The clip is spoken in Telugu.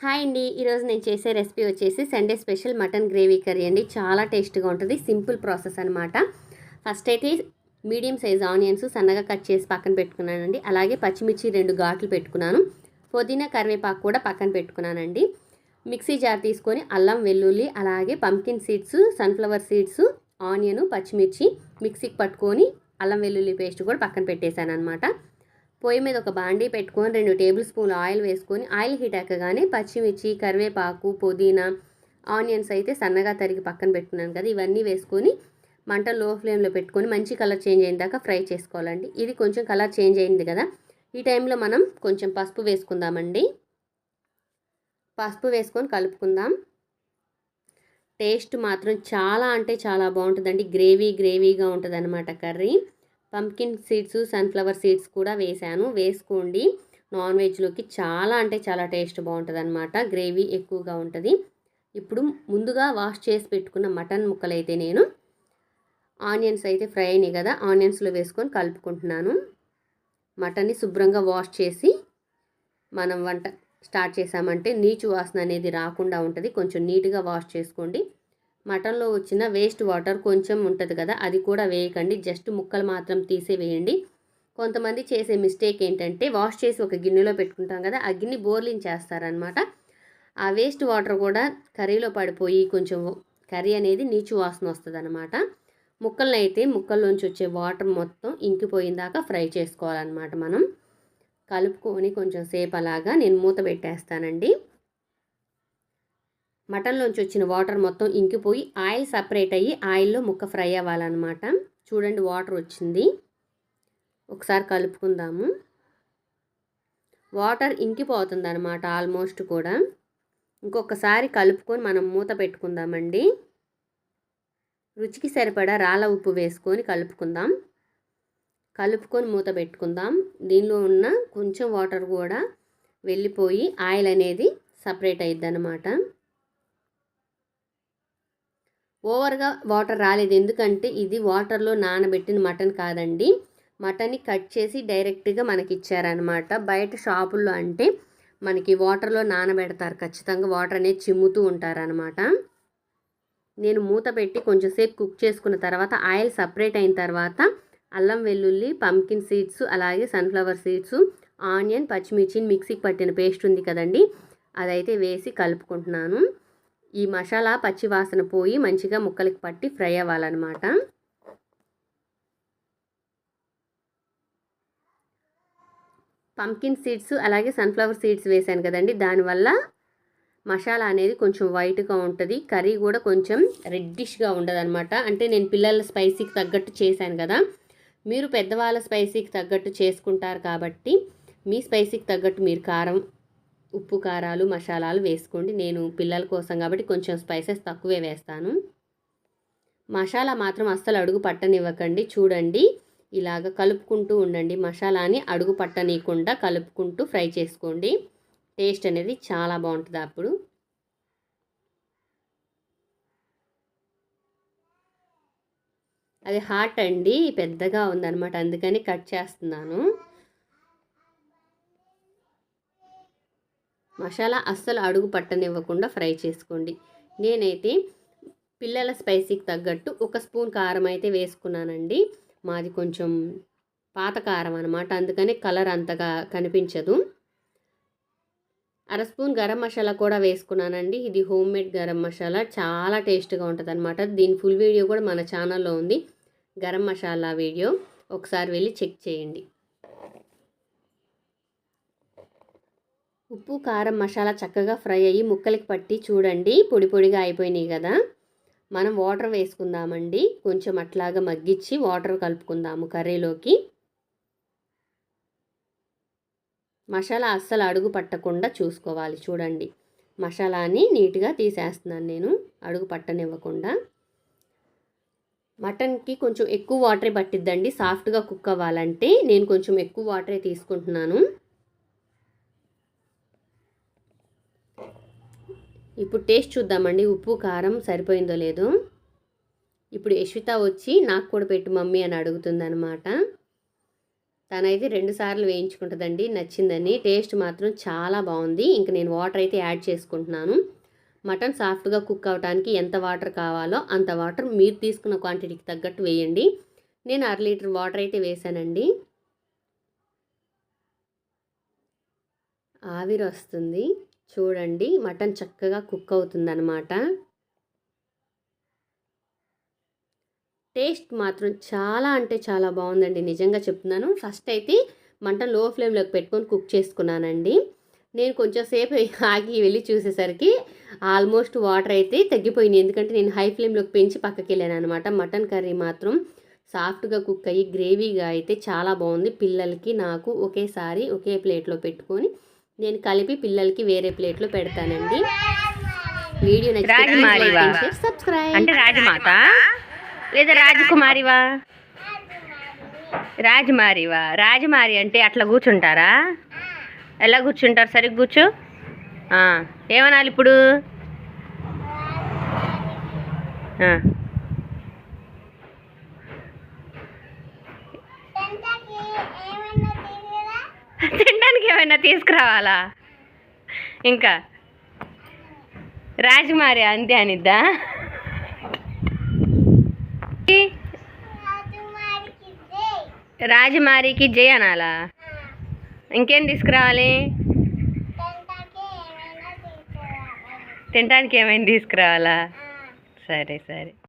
హాయ్ అండి. ఈరోజు నేను చేసే రెసిపీ వచ్చేసి Sunday special mutton gravy curry అండి. చాలా టేస్ట్గా ఉంటుంది. సింపుల్ ప్రాసెస్ అనమాట ఫస్ట్ అయితే మీడియం సైజ్ ఆనియన్స్ సన్నగా కట్ చేసి పక్కన పెట్టుకున్నానండి. అలాగే పచ్చిమిర్చి రెండు ఘాట్లు పెట్టుకున్నాను. పుదీనా కరివేపాకు కూడా పక్కన పెట్టుకున్నానండి. మిక్సీ జార్ తీసుకొని అల్లం వెల్లుల్లి అలాగే pumpkin seeds sunflower seeds onion పచ్చిమిర్చి మిక్సీకి పట్టుకొని అల్లం వెల్లుల్లి పేస్ట్ కూడా పక్కన పెట్టేశాను అనమాట పొయ్యి మీద ఒక బాండీ పెట్టుకొని రెండు టేబుల్ స్పూన్ ఆయిల్ వేసుకొని ఆయిల్ హీట్ ఎక్కగానే పచ్చిమిర్చి కరివేపాకు పుదీనా ఆనియన్స్ అయితే సన్నగా తరిగి పక్కన పెట్టుకున్నాను కదా ఇవన్నీ వేసుకొని మంట లో ఫ్లేమ్లో పెట్టుకొని మంచి కలర్ చేంజ్ అయిన దాకా ఫ్రై చేసుకోవాలండి. ఇది కొంచెం కలర్ చేంజ్ అయింది కదా ఈ టైంలో మనం కొంచెం పసుపు వేసుకుందామండి. పసుపు వేసుకొని కలుపుకుందాం. టేస్ట్ మాత్రం చాలా అంటే చాలా బాగుంటుందండి. గ్రేవీ గ్రేవీగా ఉంటుంది curry. Pumpkin seeds sunflower seeds కూడా వేసాను వేసుకోండి. నాన్ వెజ్లోకి చాలా అంటే చాలా టేస్ట్ బాగుంటుంది అనమాట గ్రేవీ ఎక్కువగా ఉంటుంది. ఇప్పుడు ముందుగా వాష్ చేసి పెట్టుకున్న మటన్ ముక్కలు అయితే నేను ఆనియన్స్ అయితే ఫ్రై అయినాయి కదా ఆనియన్స్లో వేసుకొని కలుపుకుంటున్నాను. మటన్ని శుభ్రంగా వాష్ చేసి మనం వంట స్టార్ట్ చేసామంటే నీచు వాసన అనేది రాకుండా ఉంటుంది. కొంచెం నీట్గా వాష్ చేసుకోండి. మటన్లో వచ్చిన వేస్ట్ వాటర్ కొంచెం ఉంటుంది కదా అది కూడా వేయకండి. జస్ట్ ముక్కలు మాత్రం తీసే వేయండి కొంతమంది చేసే మిస్టేక్ ఏంటంటే వాష్ చేసి ఒక గిన్నెలో పెట్టుకుంటాం కదా ఆ గిన్నె బోర్లించేస్తారనమాట ఆ వేస్ట్ వాటర్ కూడా కర్రీలో పడిపోయి కొంచెం కర్రీ అనేది నీచు వాసన వస్తుంది అనమాట ముక్కలను అయితే ముక్కల్లోంచి వచ్చే వాటర్ మొత్తం ఇంకిపోయిందాక ఫ్రై చేసుకోవాలన్నమాట మనం. కలుపుకొని కొంచెం సేపు అలాగా నేను మూత పెట్టేస్తానండి. మటన్లోంచి వచ్చిన వాటర్ మొత్తం ఇంకిపోయి ఆయిల్ సపరేట్ అయ్యి ఆయిల్లో ముక్క ఫ్రై అవ్వాలన్నమాట. చూడండి వాటర్ వచ్చింది. ఒకసారి కలుపుకుందాము. వాటర్ ఇంకిపోతుంది అనమాట ఆల్మోస్ట్ కూడా. ఇంకొకసారి కలుపుకొని మనం మూత పెట్టుకుందామండి. రుచికి సరిపడా రాళ్ళ ఉప్పు వేసుకొని కలుపుకుందాం. కలుపుకొని మూత పెట్టుకుందాం. దీనిలో ఉన్న కొంచెం వాటర్ కూడా వెళ్ళిపోయి ఆయిల్ అనేది సపరేట్ అయ్యిద్ది అనమాట ఓవర్గా వాటర్ రాలేదు. ఎందుకంటే ఇది వాటర్లో నానబెట్టిన మటన్ కాదండి. మటన్ని కట్ చేసి డైరెక్ట్గా మనకి ఇచ్చారనమాట బయట షాపుల్లో అంటే మనకి వాటర్లో నానబెడతారు ఖచ్చితంగా. వాటర్ అనేది చిమ్ముతూ ఉంటారనమాట నేను మూత పెట్టి కొంచెంసేపు కుక్ చేసుకున్న తర్వాత ఆయిల్ సపరేట్ అయిన తర్వాత అల్లం వెల్లుల్లి పంకిన్ సీడ్స్ అలాగే సన్ఫ్లవర్ సీడ్స్ ఆనియన్ పచ్చిమిర్చిని మిక్సీకి పట్టిన పేస్ట్ ఉంది కదండి. అదైతే వేసి కలుపుకుంటున్నాను. ఈ మసాలా పచ్చివాసన పోయి మంచిగా ముక్కలకి పట్టి ఫ్రై అవ్వాలన్నమాట. పంకిన్ సీడ్స్ అలాగే సన్ఫ్లవర్ సీడ్స్ వేసాను కదండి. దానివల్ల మసాలా అనేది కొంచెం వైట్గా ఉంటుంది. కర్రీ కూడా కొంచెం రెడ్డిష్గా ఉండదు అనమాట అంటే నేను పిల్లల స్పైసీకి తగ్గట్టు చేశాను కదా. మీరు పెద్దవాళ్ళ స్పైసీకి తగ్గట్టు చేసుకుంటారు కాబట్టి మీ స్పైసీకి తగ్గట్టు మీరు కారం ఉప్పు కారాలు మసాలాలు వేసుకోండి. నేను పిల్లల కోసం కాబట్టి కొంచెం స్పైసెస్ తక్కువే వేస్తాను. మసాలా మాత్రం అస్సలు అడుగు పట్టనివ్వకండి. చూడండి. ఇలాగ కలుపుకుంటూ ఉండండి. మసాలాని అడుగు పట్టనీయకుండా కలుపుకుంటూ ఫ్రై చేసుకోండి. టేస్ట్ అనేది చాలా బాగుంటుంది అప్పుడు. అది హాట్ అండి. పెద్దగా ఉందన్నమాట. అందుకని కట్ చేస్తున్నాను. మసాలా అస్సలు అడుగు పట్టనివ్వకుండా ఫ్రై చేసుకోండి. నేనైతే పిల్లల స్పైసీకి తగ్గట్టు ఒక స్పూన్ కారం అయితే వేసుకున్నానండి. మాది కొంచెం పాత కారం అనమాట అందుకని కలర్ అంతగా కనిపించదు. అర స్పూన్ గరం మసాలా కూడా వేసుకున్నానండి. ఇది హోమ్ మేడ్ గరం మసాలా. చాలా టేస్ట్గా ఉంటుంది అనమాట దీని ఫుల్ వీడియో కూడా మన ఛానల్లో ఉంది. గరం మసాలా వీడియో. ఒకసారి వెళ్ళి చెక్ చేయండి. ఉప్పు కారం మసాలా చక్కగా ఫ్రై అయ్యి ముక్కలకి పట్టి చూడండి. పొడి పొడిగా అయిపోయినాయి కదా. మనం వాటర్ వేసుకుందామండి. కొంచెం అట్లాగా మగ్గిచ్చి వాటర్ కలుపుకుందాము కర్రీలోకి. మసాలా అస్సలు అడుగు పట్టకుండా చూసుకోవాలి చూడండి. మసాలాని నీట్గా తీసేస్తున్నాను నేను. అడుగు పట్టనివ్వకుండా. మటన్కి కొంచెం ఎక్కువ వాటరే పట్టిద్దండి. సాఫ్ట్గా కుక్ అవ్వాలంటే నేను కొంచెం ఎక్కువ వాటరే తీసుకుంటున్నాను. ఇప్పుడు టేస్ట్ చూద్దామండి. ఉప్పు కారం సరిపోయిందో లేదో. ఇప్పుడు యశ్విత వచ్చి నాకు కూడా పెట్టు మమ్మీ అని అడుగుతుందనమాట తనైతే రెండు సార్లు వేయించుకుంటుందండి. నచ్చిందని. టేస్ట్ మాత్రం చాలా బాగుంది. ఇంక నేను వాటర్ అయితే యాడ్ చేసుకుంటున్నాను. మటన్ సాఫ్ట్గా కుక్ అవడానికి ఎంత వాటర్ కావాలో అంత వాటర్ మీరు తీసుకున్న క్వాంటిటీకి తగ్గట్టు వేయండి. నేను అర లీటర్ వాటర్ అయితే వేసానండి. ఆవిరి వస్తుంది. చూడండి మటన్ చక్కగా కుక్ అవుతుందన్నమాట. టేస్ట్ మాత్రం చాలా అంటే చాలా బాగుందండి. నిజంగా చెప్తున్నాను. ఫస్ట్ అయితే మంట లో ఫ్లేమ్లోకి పెట్టుకొని కుక్ చేసుకున్నానండి. నేను కొంచెం సేపు ఆగి వెళ్ళి చూసేసరికి ఆల్మోస్ట్ వాటర్ అయితే తగ్గిపోయింది ఎందుకంటే నేను హై ఫ్లేమ్లోకి పెంచి పక్కకి వెళ్ళాను అనమాట మటన్ కర్రీ మాత్రం సాఫ్ట్గా కుక్ అయ్యి గ్రేవీగా అయితే చాలా బాగుంది. పిల్లలకి నాకు ఒకేసారి ఒకే ప్లేట్లో పెట్టుకొని నేను కలిపి పిల్లలకి వేరే ప్లేట్లో పెడతానండి. వీడియో రాజమాలివా? నచ్చితే సబ్స్క్రైబ్. అంటే రాజమాత? లేదా రాజకుమారివా? రాజమారివా? రాజమారి అంటే అట్లా కూర్చుంటారా? ఎలా కూర్చుంటారు? సరిగ్గా కూర్చో. ఏమనాలి ఇప్పుడు ఆ. తినడానికి ఏమైనా తీసుకురావాలా? ఇంకా. రాజకుమారి అంతే అనిద్దా? రాజమారికి జై అనాలా? ఇంకేం తీసుకురావాలి? తినడానికి ఏమైనా తీసుకురావాలా? సరే సరే.